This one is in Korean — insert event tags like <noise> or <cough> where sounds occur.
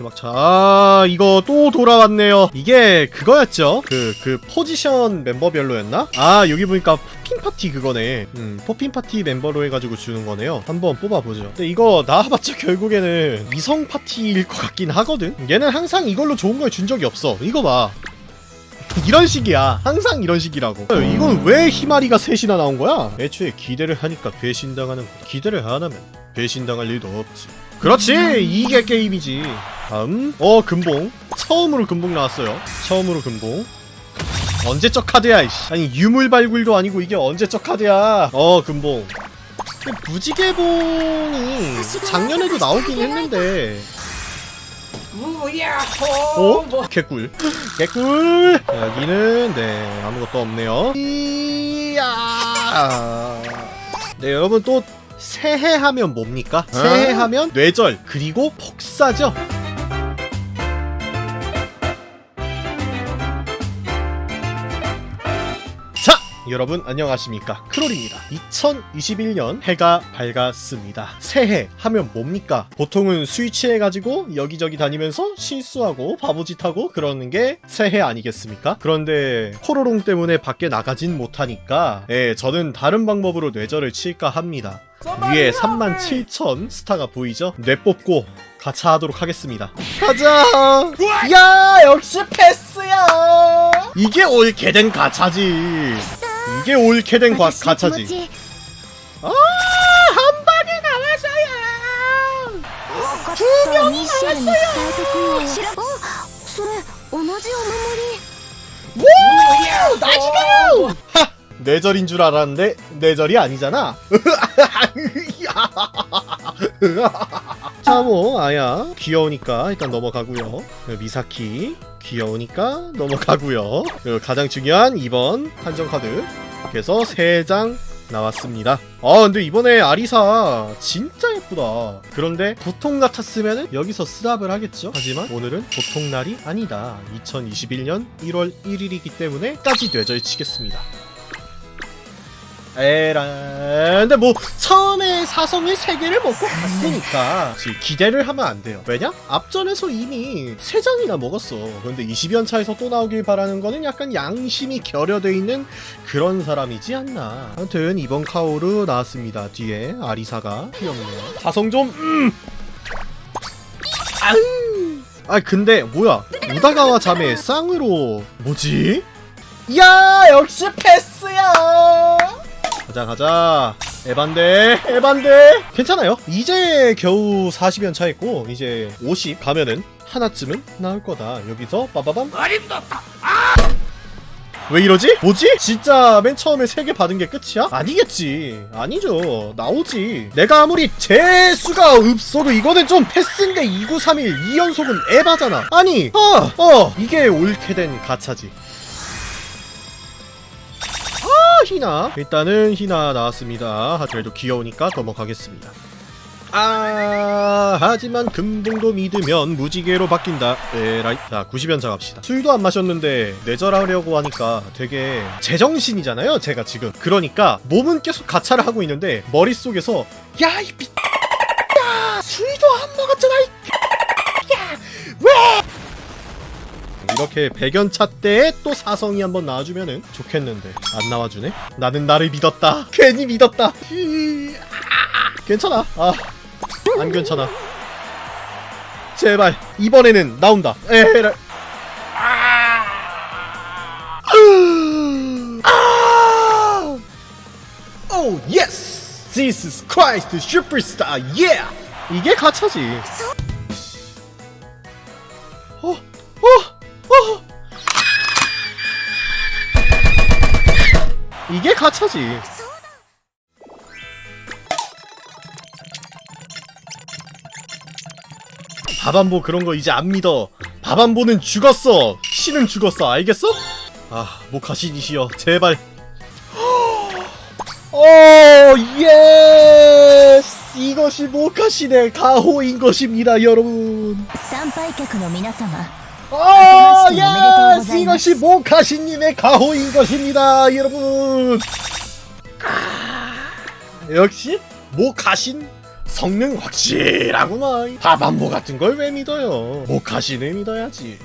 개막차 아 이거 또 돌아왔네요 이게 그거였죠 그그 포지션 멤버별로였나? 아 여기 보니까 포핀 파티 그거네 음 포핀 파티 멤버로 해가지고 주는 거네요 한번 뽑아보죠 근데 이거 나와봤자 결국에는 이성 파티일 것 같긴 하거든 얘는 항상 이걸로 좋은 걸 준 적이 없어 이거 봐 <laughs> 이런 식이야. 항상 이런 식이라고. 이건 왜 희마리가 셋이나 나온 거야? 애초에 기대를 하니까 배신당하는 거. 기대를 안 하면 배신당할 일도 없지. 그렇지! 이게 게임이지. 다음. 어, 금봉. 처음으로 금봉 나왔어요. 처음으로 금봉. 언제적 카드야, 이씨. 아니, 유물 발굴도 아니고 이게 언제적 카드야. 어, 금봉. 근데 무지개봉이 작년에도 나오긴 했는데. 어? 개꿀. 개꿀. 자, 여기는 네 아무것도 없네요. 이야. 네 여러분 또 새해 하면 뭡니까? 새해 하면 뇌절 그리고 폭사죠. 여러분 안녕하십니까? 크롤입니다. 2021년 해가 밝았습니다. 새해 하면 뭡니까? 보통은 스위치 해가지고 여기저기 다니면서 실수하고 바보짓하고 그러는 게 새해 아니겠습니까? 그런데 코로롱 때문에 밖에 나가진 못하니까 예, 저는 다른 방법으로 뇌절을 칠까 합니다. 위에 37,000 스타가 보이죠? 뇌 뽑고 가차 하도록 하겠습니다. 가자! 야, 역시 패스야! 이게 옳게 된 가차지. 이게 옳게 된 과, 가차지. 아, 한 방에 나왔어요. 두 명이 나왔어요. 오, 나지가! 내절인 줄 알았는데 내절이 아니잖아. <laughs> 자, 뭐 아야 귀여우니까 일단 넘어가고요. 네, 미사키 귀여우니까 넘어가고요. 가장 중요한 2번 한정 카드. 그래서 3장 나왔습니다. 아 근데 이번에 아리사 진짜 예쁘다. 그런데 보통 같았으면 여기서 스랍을 하겠죠. 하지만 오늘은 보통 날이 아니다. 2021년 1월 1일이기 때문에 까지 뇌절 치겠습니다. 에라 근데 뭐 처음에 사성을 3개를 먹고 갔으니까 기대를 하면 안 돼요. 왜냐? 앞전에서 이미 3장이나 먹었어. 그런데 20연 차에서 또 나오길 바라는 거는 약간 양심이 결여돼 있는 그런 사람이지 않나. 아무튼 이번 카오르 나왔습니다 뒤에. 아리사가. 귀엽네요 사성 좀 음! 아 근데 뭐야? 우다가와 자매 쌍으로 뭐지? 야 역시 패스야 가자 가자. 에반데 에반데. 괜찮아요. 이제 겨우 40연 차했고 이제 50 가면은 하나쯤은 나올 거다. 여기서 빠바밤. 어림도다 왜 이러지? 뭐지? 진짜 맨 처음에 3개 받은 게 끝이야? 아니겠지. 아니죠. 나오지. 내가 아무리 재수가 없어도 이거는 좀 패스인데 2931 2연속은 에바잖아. 아니 어, 어. 이게 옳게 된 가차지. 아 희나? 일단은 희나 나왔습니다. 그래도 귀여우니까 넘어가겠습니다. 아 하지만 금붕도 믿으면 무지개로 바뀐다. 에라이 자 90연자 갑시다. 술도 안 마셨는데 뇌절하려고 하니까 되게 제정신이잖아요 제가 지금. 그러니까 몸은 계속 가차를 하고 있는데 머릿속에서 야 이 미... 이렇게 100연차 때에 또 사성이 한번 나와주면은 좋겠는데 안 나와주네 나는 나를 믿었다 괜히 믿었다 히... 아, 괜찮아 아 안 괜찮아. 제발 이번에는 나온다. 에라. 아! 오 예스. Jesus Christ Superstar. Yeah. 이게 가차지. 이게 가차지. 바밤보 그런 거 이제 안 믿어. 바밤보는 죽었어. 신은 죽었어. 알겠어? 아, 모카신이시여. 제발. 오, <gasps> 예스! 이것이 모카신의 가호인 것입니다, 여러분. 参拝客の皆様 아, 야, 이것이 모카시님의 가호인 것입니다, 여러분. 아, 역시 모카신 성능 확실하구나. 밥안보 같은 걸 왜 믿어요? 모카신을 믿어야지.